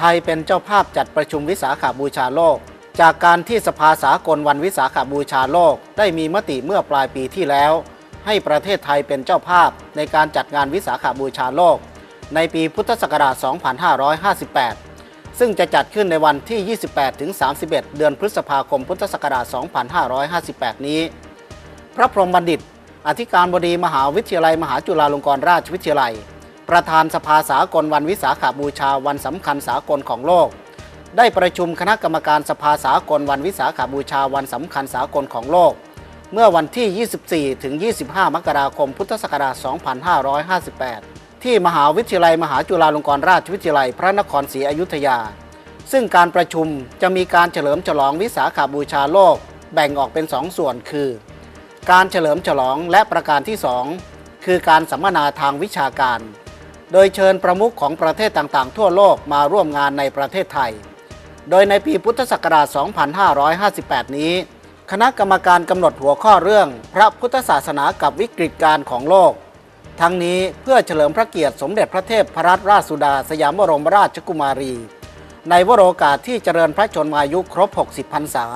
ไทยเป็นเจ้าภาพจัดประชุมวิสาขาบูชาโลก จากการที่สภาสากลวันวิสาขาบูชาโลก ได้มีมติเมื่อปลายปีที่แล้ว ให้ประเทศไทยเป็นเจ้าภาพในการจัดงานวิสาขาบูชาโลก ในปีพุทธศักราช 2558 ซึ่งจะจัดขึ้นในวันที่ 28ถึง31 เดือนพฤษภาคมพุทธศักราช 2558 นี้ พระพรหมบัณฑิต อธิการบดีมหาวิทยาลัยมหาจุฬาลงกรณราชวิทยาลัย ประธานสภาสากลวันวิสาขาบูชาวันสำคัญสากลของโลก ได้ประชุมคณะกรรมการสภาสากลวันวิสาขาบูชาวันสำคัญสากลของโลก เมื่อวันที่ 24 ถึง 25 มกราคม พุทธศักราช 2558 ที่มหาวิทยาลัยมหาจุฬาลงกรณราชวิทยาลัยพระนครศรีอยุธยา ซึ่งการประชุมจะมีการเฉลิมฉลองวิสาขาบูชาโลก แบ่งออกเป็นสองส่วนคือ การเฉลิมฉลองและประการที่ 2 คือการสัมมนาทางวิชาการ โดยเชิญประมุขของประเทศต่างๆ ทั่วโลกมาร่วมงานในประเทศไทย โดยในปีพุทธศักราช 2558 นี้ คณะกรรมการกำหนดหัวข้อเรื่อง พระพุทธศาสนากับวิกฤตการณ์ของโลก ทั้งนี้เพื่อเฉลิมพระเกียรติสมเด็จพระเทพพรัตนราชสุดาสยามบรมราชกุมารี ในวโรกาสที่เจริญพระชนมายุครบ 60 พรรษา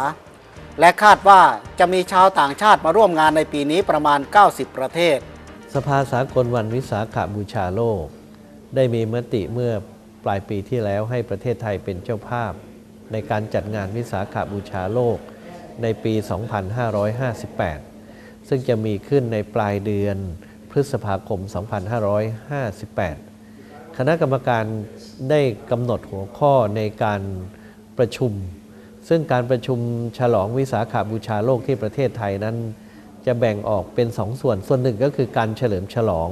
และคาดว่าจะมีชาวต่างชาติมาร่วมงานในปีนี้ประมาณ 90 ประเทศสภาสากลวันวิสาขาบูชาโลก ได้มีมติเมื่อปลายปีที่แล้วให้ประเทศไทยเป็นเจ้าภาพ ในการจัดงานวิสาขาบูชาโลกในปี 2558 ซึ่งจะมีขึ้นในปลายเดือนพฤษภาคม 2558 คณะกรรมการได้กำหนดหัวข้อในการประชุม ซึ่งการประชุมฉลองวิสาขาบูชาโลกที่ประเทศไทยนั้น จะแบ่งออกเป็นสองส่วน ส่วนหนึ่งก็คือการเฉลิมฉลอง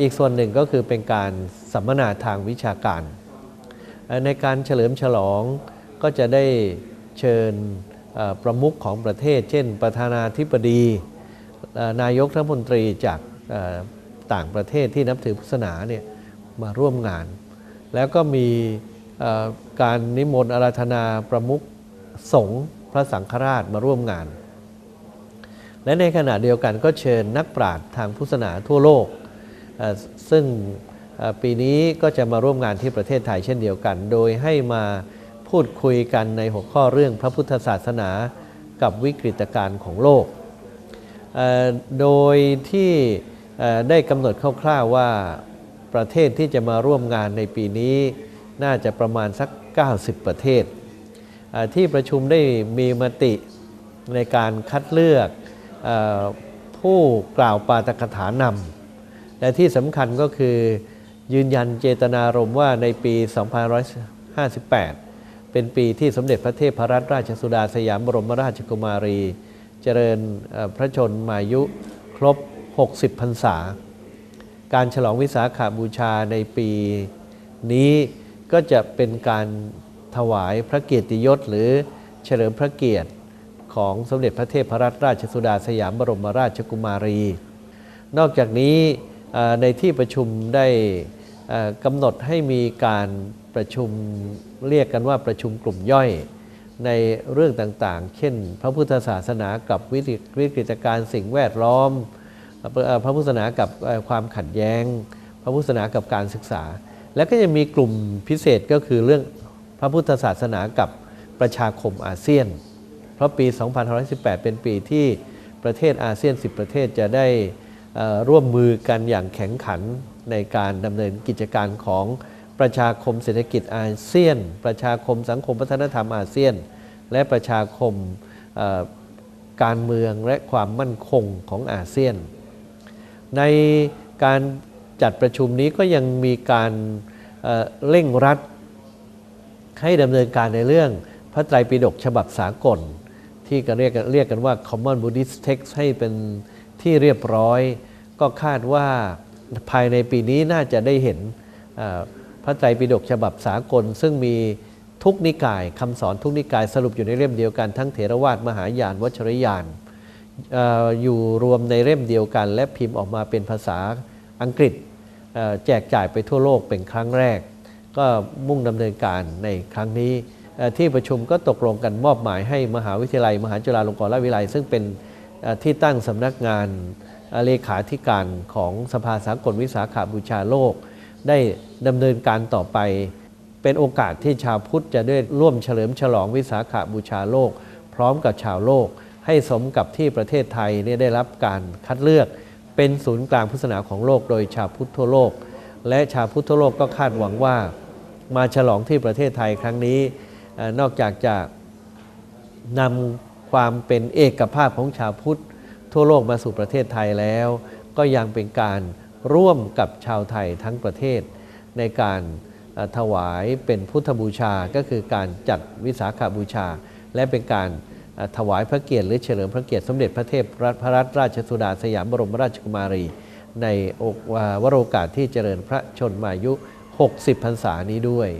อีกส่วนหนึ่งก็คือเป็นการสัมมนาทางวิชาการ ในการเฉลิมฉลองก็จะได้เชิญประมุขของประเทศ เช่น ประธานาธิบดี นายกรัฐมนตรีจากต่างประเทศที่นับถือพุทธศาสนาเนี่ยมาร่วมงาน แล้วก็มีการนิมนต์อาราธนาประมุขสงฆ์พระสังฆราชมาร่วมงาน และในขณะเดียวกันก็เชิญนักปราชญ์ทางพุทธศาสนาทั่วโลก ซึ่งปีนี้ก็จะมาร่วมงานที่ประเทศไทยเช่นเดียวกัน โดยให้มาพูดคุยกันในหัวข้อเรื่องพระพุทธศาสนากับวิกฤตการณ์ของโลก โดยที่ได้กำหนดคร่าวๆว่าประเทศที่จะมาร่วมงานในปีนี้น่าจะประมาณสัก 90 ประเทศ ที่ประชุมได้มีมติในการคัดเลือกผู้กล่าวปาตกถานำ และที่สำคัญก็คือยืนยันเจตนารมณ์ว่าในปี 2558 เป็นปีที่สมเด็จพระเทพรัตนราชสุดาสยามบรมราชกุมารี เจริญพระชนมายุครบ 60 พรรษา การฉลองวิสาขาบูชาในปีนี้ก็จะเป็นการถวายพระเกียรติยศหรือเฉลิมพระเกียรติของสมเด็จพระเทพรัตนราชสุดาสยามบรมราชกุมารี นอกจากนี้ ในที่ประชุมได้กำหนดให้มีการประชุมเรียกกันว่าประชุมกลุ่มย่อยในเรื่องต่างๆ เช่น พระพุทธศาสนากับวิกฤตการสิ่งแวดล้อม พระพุทธศาสนากับความขัดแย้ง พระพุทธศาสนากับการศึกษา และก็จะมีกลุ่มพิเศษก็คือเรื่องพระพุทธศาสนากับประชาคมอาเซียน เพราะปี 2518 เป็นปีที่ประเทศอาเซียน 10 ประเทศจะได้ ร่วมมือกันอย่างแข็งขันในการดำเนินกิจการของประชาคมเศรษฐกิจอาเซียน ประชาคมสังคมวัฒนธรรมอาเซียน และประชาคมการเมืองและความมั่นคงของอาเซียน ในการจัดประชุมนี้ก็ยังมีการเเร่งรัด ให้ดำเนินการในเรื่องพระไตรปิฎกฉบับสากล ที่ก็เรียกกันเรียกกันว่า Common Buddhist Text ให้เป็น ที่เรียบร้อย ก็คาดว่าภายในปีนี้น่าจะได้เห็นพระไตรปิฎกฉบับสากล ซึ่งมีทุกนิกายคำสอนทุกนิกายสรุปอยู่ในเล่มเดียวกัน ทั้งเถรวาทมหายานวัชรยานออยู่รวมในเล่มเดียวกัน และพิมพ์ออกมาเป็นภาษาอังกฤษแจกจ่ายไปทั่วโลกเป็นครั้งแรก ก็มุ่งดำเนินการในครั้งนี้ที่ประชุมก็ตกลงกันมอบหมายให้มหาวิทยาลัย มหาจุฬาลงกรณราชวิทยาลัย ซึ่งเป็น ที่ตั้งสำนักงานเลขาธิการของสภาสากลวิสาขาบูชาโลก ได้ดำเนินการต่อไป เป็นโอกาสที่ชาวพุทธจะได้ร่วมเฉลิมฉลองวิสาขบูชาโลก พร้อมกับชาวโลก ให้สมกับที่ประเทศไทยได้รับการคัดเลือก เป็นศูนย์กลางพุทธศาสนาของโลก โดยชาวพุทธทั่วโลก และชาวพุทธทั่วโลกก็คาดหวังว่า มาฉลองที่ประเทศไทยครั้งนี้นอกจากจะนำ ความเป็นเอกภาพของชาวพุทธ ทั่วโลกมาสู่ประเทศไทยแล้ว ก็ยังเป็นการร่วมกับชาวไทยทั้งประเทศ ในการถวายเป็นพุทธบูชาก็คือการจัดวิสาขบูชา และเป็นการถวายพระเกียรติหรือเฉลิมพระเกียรติสมเด็จพระเทพรัตนพระรัตนราชสุดาสยามบรมราชกุมารี ในโอกวาวโรกาสที่เจริญพระชนมายุ 60 พรรษานี้ด้วย